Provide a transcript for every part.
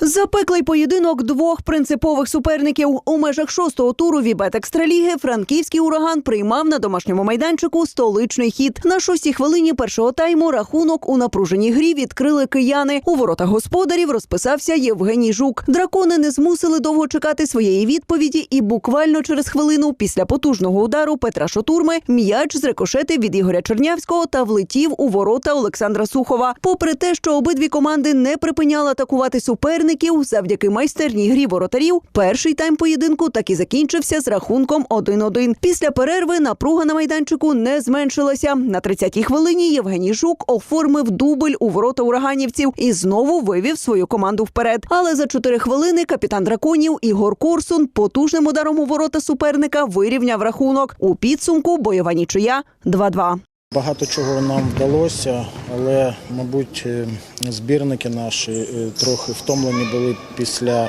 Запеклий поєдинок двох принципових суперників у межах шостого туру Вібет Екстраліги франківський ураган приймав на домашньому майданчику столичний хід. На шостій хвилині першого тайму рахунок у напруженій грі відкрили кияни. У воротах господарів розписався Євгеній Жук. Дракони не змусили довго чекати своєї відповіді, і буквально через хвилину після потужного удару Петра Шотурми м'яч зрикошетив від Ігоря Чернявського та влетів у ворота Олександра Сухова. Попри те, що обидві команди не припиняли атакувати суперників, завдяки майстерній грі воротарів, перший тайм поєдинку так і закінчився з рахунком 1-1. Після перерви напруга на майданчику не зменшилася. На 30-й хвилині Євгеній Жук оформив дубль у ворота ураганівців і знову вивів свою команду вперед. Але за 4 хвилини капітан драконів Ігор Корсун потужним ударом у ворота суперника вирівняв рахунок. У підсумку бойова нічия 2-2. Багато чого нам вдалося, але, мабуть, е, збірники наші е, трохи втомлені були після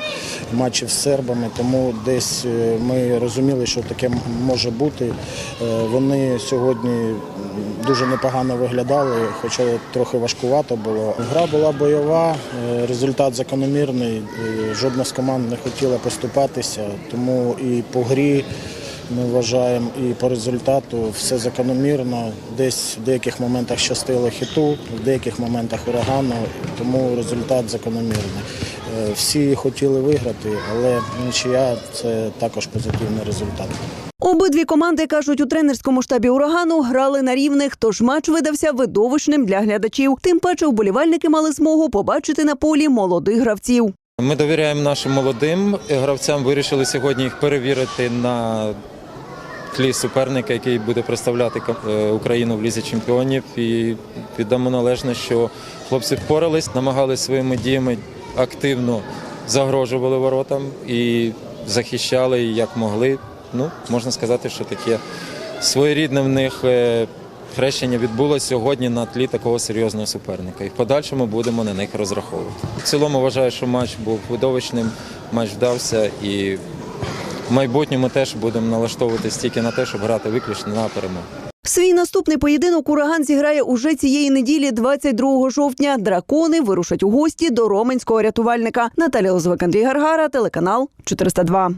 матчів з сербами, тому десь е, ми розуміли, що таке може бути. Вони сьогодні дуже непогано виглядали, хоча трохи важкувато було. Гра була бойова, результат закономірний. Жодна з команд не хотіла поступатися, тому і по грі. Ми вважаємо і по результату все закономірно. Десь в деяких моментах щастило хіту, в деяких моментах урагану, тому результат закономірний. Е, Всі хотіли виграти, але нічия це також позитивний результат. Обидві команди кажуть у тренерському штабі урагану грали на рівних, тож матч видався видовищним для глядачів. Тим паче вболівальники мали змогу побачити на полі молодих гравців. Ми довіряємо нашим молодим гравцям. Вирішили сьогодні їх перевірити на тлі суперника, який буде представляти е, Україну в лізі чемпіонів. І віддамо належне, що хлопці впорались, намагалися своїми діями активно загрожували воротам і захищали як могли. Ну, можна сказати, що таке своєрідне в них. е, Хрещення відбулося сьогодні на тлі такого серйозного суперника. І в подальшому будемо на них розраховувати. В цілому вважаю, що матч був видовищним, матч вдався і майбутньому теж будемо налаштовуватись тільки на те, щоб грати виключно на перемогу. Свій наступний поєдинок ураган зіграє уже цієї неділі, 22 жовтня. Дракони вирушать у гості до роменського рятувальника. Наталя Лозвик, Андрій Гаргара, телеканал 402.